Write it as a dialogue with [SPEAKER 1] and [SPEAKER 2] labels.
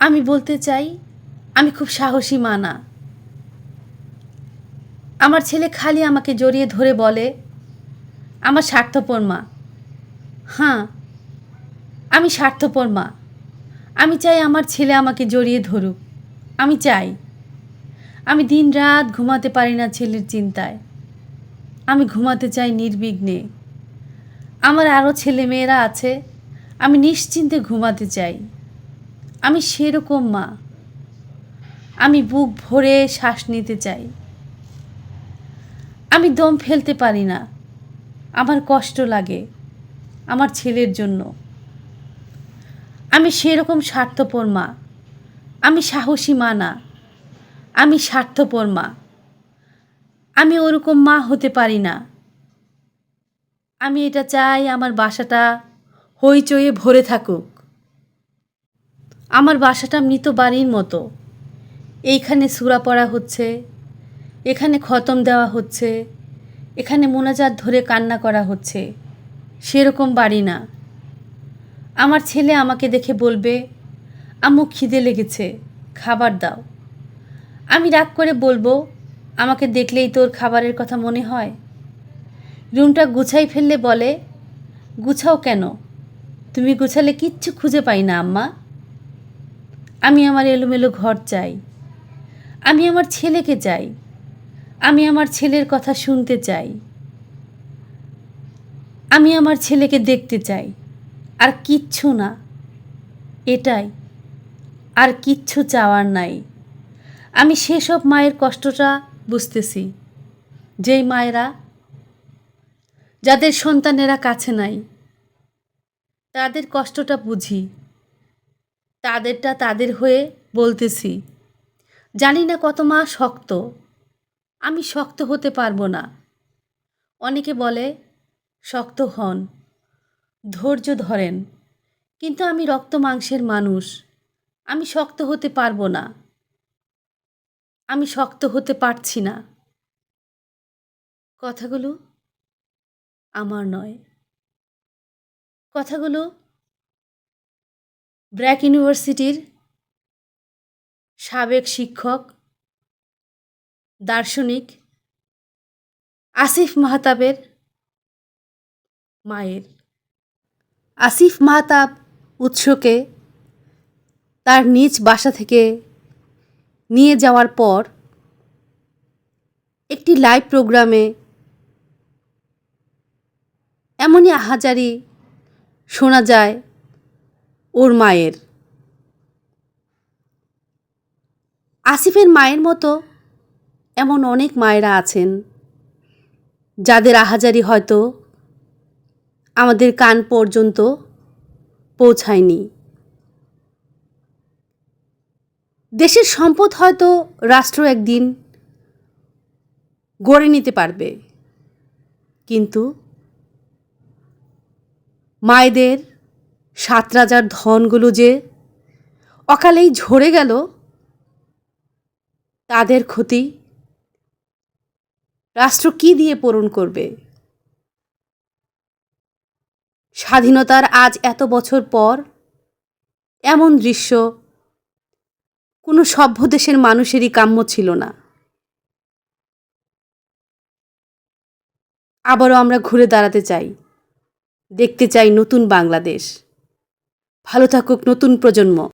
[SPEAKER 1] আমি বলতে চাই, আমি খুব সাহসী মা না। আমার ছেলে খালি আমাকে জড়িয়ে ধরে বলে, আমার স্বার্থপর মা। হ্যাঁ আমি স্বার্থপর মা। আমি চাই আমার ছেলে আমাকে জড়িয়ে ধরুক। আমি চাই। আমি দিন রাত ঘুমাতে পারি না ছেলের চিন্তায়। আমি ঘুমাতে চাই নির্বিঘ্নে। আমার আরও ছেলে মেয়েরা আছে, আমি নিশ্চিন্তে ঘুমাতে চাই। আমি সেরকম মা। আমি বুক ভরে শ্বাস নিতে চাই। আমি দম ফেলতে পারি না। আমার কষ্ট লাগে আমার ছেলের জন্য। আমি সেরকম স্বার্থপর মা। আমি সাহসী মা না। আমি স্বার্থপর মা। আমি ওরকম মা হতে পারি না। আমি এটা চাই আমার বাসাটা হইচয়ে ভরে থাকুক। আমার বাসাটা মৃত বাড়ির মতো। এইখানে সুরা পড়া হচ্ছে, এখানে খতম দেওয়া হচ্ছে, এখানে মোনাজাত ধরে কান্না করা হচ্ছে। সেরকম বাড়ি না। আমার ছেলে আমাকে দেখে বলবে, আম্মু খিদে লেগেছে, খাবার দাও। আমি রাগ করে বলব, আমাকে দেখলেই তোর খাবারের কথা মনে হয়? রুমটা গুছাই ফেললে বলে, গুছাও কেন? তুমি গুছালে কিচ্ছু খুঁজে পাই না, আম্মা। আমি আমার এলোমেলো ঘর চাই। আমি আমার ছেলেকে চাই। আমি আমার ছেলের কথা শুনতে চাই। আমি আমার ছেলেকে দেখতে চাই। আর কিচ্ছু না। এটাই। আর কিচ্ছু চাওয়ার নাই। আমি সেসব মায়ের কষ্টটা বুঝতেছি। যেই মায়েরা, যাদের সন্তানেরা কাছে নাই, তাদের কষ্টটা বুঝি। তাদেরটা তাদের হয়ে বলতেছি। জানি না কত মা শক্ত। আমি শক্ত হতে পারব না। অনেকে বলে, শক্ত হন, ধৈর্য ধরেন। কিন্তু আমি রক্ত মাংসের মানুষ। আমি শক্ত হতে পারব না। আমি শক্ত হতে পারছি না। কথাগুলো আমার নয়। কথাগুলো ব্র্যাক ইউনিভার্সিটির সাবেক শিক্ষক, দার্শনিক আসিফ মাহতাবের মায়ের। আসিফ মাহতাব উৎসকে তার নিজ বাসা থেকে নিয়ে যাওয়ার পর একটি লাইভ প্রোগ্রামে এমনই আহাজারি শোনা যায় ওর মায়ের। আসিফের মায়ের মতো এমন অনেক মায়েরা আছেন, যাদের আহাজারি হয়তো আমাদের কান পর্যন্ত পৌঁছায়নি। দেশের সম্পদ হয়তো রাষ্ট্র একদিন গড়ে নিতে পারবে, কিন্তু মায়েদের সাত রাজার ধনগুলো যে অকালেই ঝরে গেল, তাদের ক্ষতি রাষ্ট্র কি দিয়ে পূরণ করবে? স্বাধীনতার আজ এত বছর পর এমন দৃশ্য কোনো সভ্য দেশের মানুষেরই কাম্য ছিল না। আবারও আমরা ঘুরে দাঁড়াতে চাই, দেখতে চাই নতুন বাংলাদেশ। ভালো থাকুক নতুন প্রজন্ম।